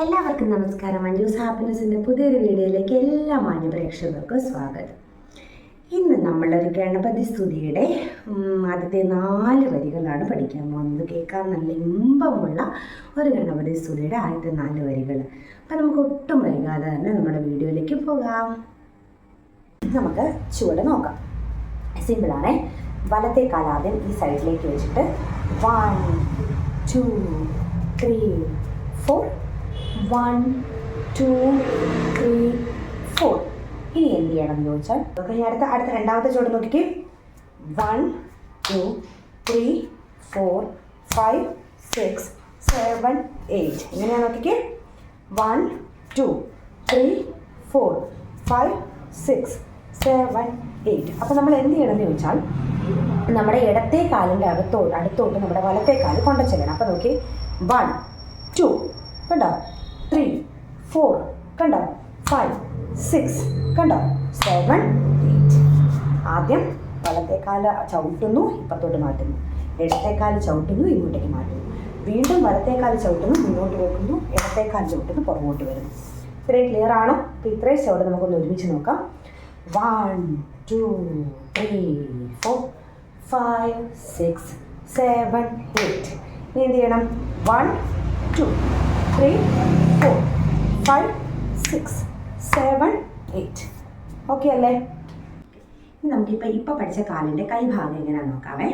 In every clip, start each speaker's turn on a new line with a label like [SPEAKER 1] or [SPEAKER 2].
[SPEAKER 1] എല്ലാവർക്കും നമസ്കാരം. മഞ്ജൂസ് ഹാപ്പിനെസിന്റെ പുതിയൊരു വീഡിയോയിലേക്ക് എല്ലാ മാന്യ പ്രേക്ഷകർക്കും സ്വാഗതം. ഇന്ന് നമ്മളൊരു ഗണപതി സ്തുതിയുടെ ആദ്യത്തെ നാല് വരികളാണ് പഠിക്കാൻ പോകുന്നത്. കേൾക്കാൻ നല്ല ഇമ്പമുള്ള ഒരു ഗണപതി സ്തുതിയുടെ ആദ്യത്തെ നാല് വരികൾ. അപ്പം നമുക്ക് ഒട്ടും വൈകാതെ തന്നെ നമ്മുടെ വീഡിയോയിലേക്ക് പോകാം. നമുക്ക് ചുവട് നോക്കാം. സിമ്പിളാണേ വലത്തെ കാലാദ്യം ഈ സൈഡിലേക്ക് വെച്ചിട്ട് one two three four one two three four ഇനി എന്ത് ചെയ്യണം എന്ന് ചോദിച്ചാൽ അടുത്ത അടുത്ത രണ്ടാമത്തെ ചുവട് നോക്കിക്കേ. One two three four five six seven eight എങ്ങനെയാണ് നോക്കിക്കേ? One two three four five six seven eight അപ്പോൾ നമ്മൾ എന്ത് ചെയ്യണമെന്ന് ചോദിച്ചാൽ നമ്മുടെ ഇടത്തെ കാലിന്റെ അകത്തോട്ട് അടുത്തോട്ട് നമ്മുടെ വലത്തെ കാൽ കൊണ്ടു ചെല്ലണം അപ്പോൾ നോക്കി വൺ ടു കണ്ടോ? ത്രീ ഫോർ കണ്ടോ? ഫൈവ് സിക്സ് കണ്ടോ? സെവൻ എയ്റ്റ് ആദ്യം വലത്തെ കാൽ ചവിട്ടുന്നു ഇപ്പത്തോട്ട് മാറ്റുന്നു. ഇടത്തെ കാൽ ചവിട്ടുന്നു ഇങ്ങോട്ടേക്ക് മാറ്റുന്നു. വീണ്ടും വലത്തെ കാൽ ചവിട്ടുന്നു മുന്നോട്ട് വെക്കുന്നു ഇടത്തെ കാൽ ചവിട്ടുന്നു പുറകോട്ട് വരുന്നു. ഇത്രയും ക്ലിയർ ആണോ? അപ്പോൾ ഇത്രയും ചവിട്ട് നമുക്കൊന്ന് ഒരുമിച്ച് നോക്കാം. One two three four five six seven eight ഇനി എന്ത് ചെയ്യണം? One two three four five six seven eight okay അല്ലേ? നമുക്കിപ്പോൾ ഇപ്പോൾ പഠിച്ച കാലിന്റെ കൈഭാഗം എങ്ങനെയാണ് നോക്കാവേ.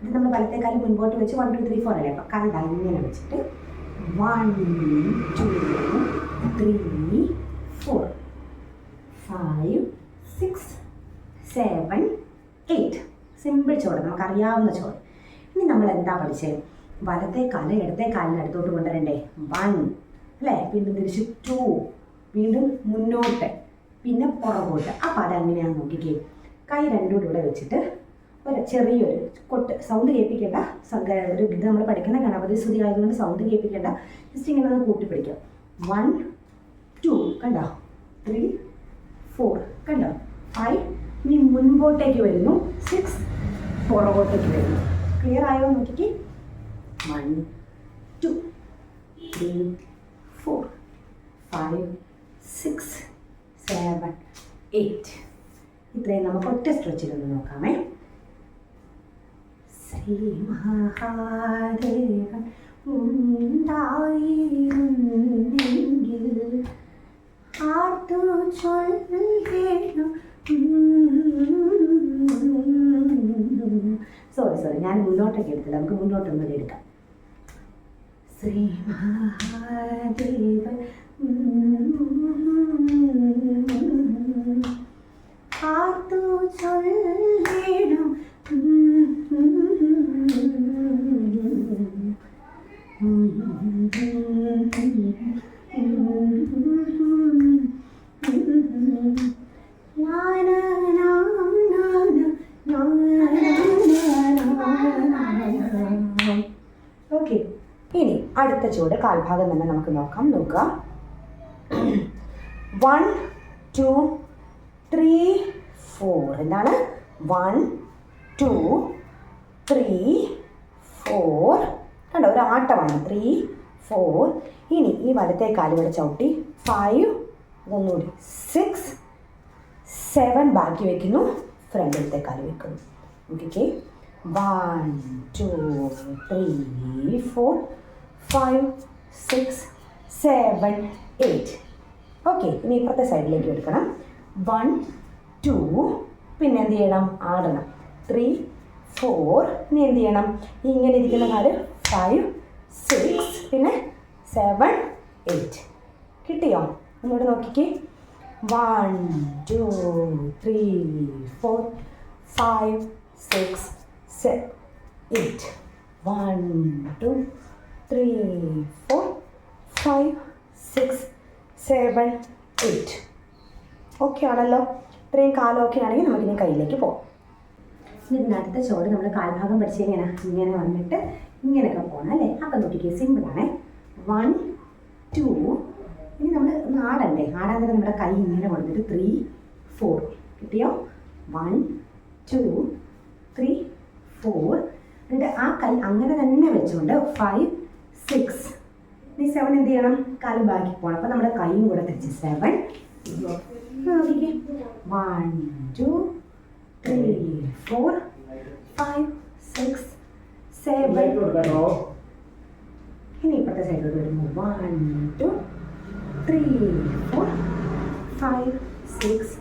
[SPEAKER 1] ഇത് നമ്മൾ വലത്തെ കാലം മുൻപോട്ട് വെച്ച് വൺ ടു ത്രീ ഫോർ അല്ലേ? അപ്പോൾ കണ്ട ഇങ്ങനെ വെച്ചിട്ട് one two three four five six seven eight simple ചോട് നമുക്കറിയാവുന്ന ചോട്. ഇനി നമ്മൾ എന്താ പഠിച്ചത് വലത്തെ കാൽ ഇടത്തെ കാലിന് അടുത്തോട്ട് കൊണ്ടുവരണ്ടേ? വൺ അല്ലേ? വീണ്ടും തിരിച്ച് ടു വീണ്ടും മുന്നോട്ട് പിന്നെ പുറകോട്ട്. അപ്പം അതെങ്ങനെയാണെന്ന് നോക്കിക്കേ. കൈ രണ്ടും കൂടെ വെച്ചിട്ട് ഒരു ചെറിയൊരു കൊട്ട് സൗണ്ട് കേൾപ്പിക്കേണ്ട ഒരു ഇത് നമ്മൾ പഠിക്കുന്ന ഗണപതി സ്തുതി ആയതുകൊണ്ട് സൗണ്ട് കേൾപ്പിക്കേണ്ട. ജസ്റ്റ് ഇങ്ങനെ ഒന്ന് കൂട്ടി പിടിക്കാം. വൺ ടു കണ്ടോ? ത്രീ ഫോർ കണ്ടോ? ഫൈവ് ഇനി മുൻപോട്ടേക്ക് വരുന്നു. സിക്സ് പുറകോട്ടേക്ക് വരുന്നു. ക്ലിയർ ആയോ നോക്കിക്കേ. One two three four five six seven eight ഇത്രയും നമുക്ക് ഒറ്റ സ്ട്രെച്ചിലൊന്ന് നോക്കാമേ. ശ്രീ മഹാദേവൻ ഉണ്ടായിരുന്നെങ്കിൽ ആർത്തു ചൊല്ലേണം. സോറി സോറി ഞാൻ മുന്നോട്ടൊക്കെ എടുത്തില്ല. നമുക്ക് മുന്നോട്ടൊന്നും എടുക്കാം. ശ്രീ മഹാദേവൻ ആർത്തു ചൊല്ലേണം ചൂട് കാൽഭാഗം തന്നെ നമുക്ക് നോക്കാം. നോക്കുക. വൺ ടു ത്രീ ഫോർ എന്താണ്? വൺ ടു ത്രീ ഫോർ കണ്ടോ? ഒരു ആട്ടമാണ്. ത്രീ ഫോർ ഇനി ഈ വലത്തെ കാൽ ഇവിടെ ചവിട്ടി. ഫൈവ് അതൊന്നുകൂടി സിക്സ് സെവൻ ബാക്കി വെക്കുന്നു. ഫ്രണ്ടിലത്തെ കാൽ വെക്കുന്നു. Okay one two three four five six seven eight okay ഇനി ഇപ്പുറത്തെ സൈഡിലേക്ക് എടുക്കണം. വൺ ടു പിന്നെ എന്ത് ചെയ്യണം? ആടണം. ത്രീ ഫോർ ഇനി എന്ത് ചെയ്യണം? ഇങ്ങനെ ഇരിക്കുന്ന കാൽ ഫൈവ് സിക്സ് പിന്നെ സെവൻ എയ്റ്റ് കിട്ടിയോ? ഒന്നുകൂടെ നോക്കിക്കേ. One two three four five six seven eight one two three four five six seven eight okay ആണല്ലോ. ഇത്രയും കാലം ഓക്കെ ആണെങ്കിൽ നമുക്കിനി കയ്യിലേക്ക് പോകാം ഇനി ഇതിനടുത്ത ചോട് നമ്മൾ കാൽഭാഗം പഠിച്ച് ഇങ്ങനെ ഇങ്ങനെ വന്നിട്ട് ഇങ്ങനെയൊക്കെ പോകണം അല്ലേ? അപ്പം നോക്കിക്കേ സിമ്പിളാണേ വൺ ടു ഇനി നമ്മൾ ആടണ്ടേ ആടാൻ നമ്മുടെ കൈ ഇങ്ങനെ കൊടുത്തിട്ട് ത്രീ ഫോർ കിട്ടിയോ? വൺ ടു ത്രീ ഫോർ എന്നിട്ട് ആ കൈ അങ്ങനെ തന്നെ വെച്ചുകൊണ്ട് ഫൈവ് സിക്സ് ഇനി സെവൻ എന്ത് ചെയ്യണം? കാൽ ബാക്കി പോകണം അപ്പം നമ്മുടെ കൈയും കൂടെ തിരിച്ച് seven one two three four five six seven ഇനി ഇപ്പോഴത്തെ സൈഡിലോട്ട് വരുമ്പോൾ one two three four five six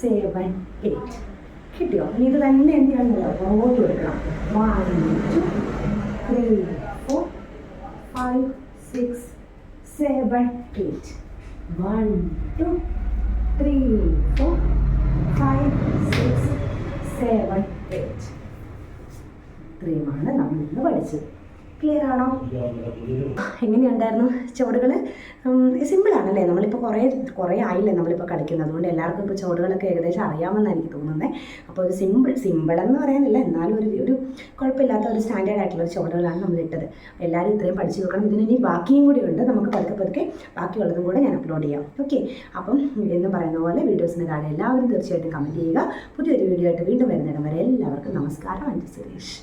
[SPEAKER 1] seven eight കിട്ടിയോ? ഇനി ഇത് തന്നെ എന്ത് ചെയ്യണമെന്നല്ലോ പുറകോട്ട് കൊടുക്കണം one two three five six seven eight one two three four five six seven eight ഇത്രയുമാണ് നമ്മൾ ഇന്ന് പഠിച്ചത്. ക്ലിയർ ആണോ? എങ്ങനെയുണ്ടായിരുന്നു ചുവടുകൾ സിമ്പിളാണല്ലേ നമ്മളിപ്പോൾ കുറേ കുറേ ആയില്ലേ നമ്മളിപ്പോൾ കളിക്കുന്നത്? അതുകൊണ്ട് എല്ലാവർക്കും ഇപ്പോൾ ചുവടുകളൊക്കെ ഏകദേശം അറിയാമെന്നാണ് എനിക്ക് തോന്നുന്നത് അപ്പോൾ ഒരു സിമ്പിൾ എന്ന് പറയാനില്ല. എന്നാലും ഒരു ഒരു കുഴപ്പമില്ലാത്ത ഒരു സ്റ്റാൻഡേർഡ് ആയിട്ടുള്ള ഒരു ചുവടുകളാണ് നമ്മൾ ഇട്ടത് എല്ലാവരും ഇത്രയും പഠിച്ചു നോക്കണം. ഇതിന് ഇനി ബാക്കിയും കൂടി ഉണ്ട്. നമുക്ക് പതുക്കെ പതുക്കെ ബാക്കിയുള്ളതും കൂടെ ഞാൻ അപ്ലോഡ് ചെയ്യാം. ഓക്കെ അപ്പം എന്ന് പറയുന്ന പോലെ വീഡിയോസിന് താഴെ എല്ലാവരും തീർച്ചയായിട്ടും കമന്റ് ചെയ്യുക. പുതിയൊരു വീഡിയോ ആയിട്ട് വീണ്ടും വരുന്നിടം വരെ എല്ലാവർക്കും നമസ്കാരം. അഞ്ച് സുരേഷ്.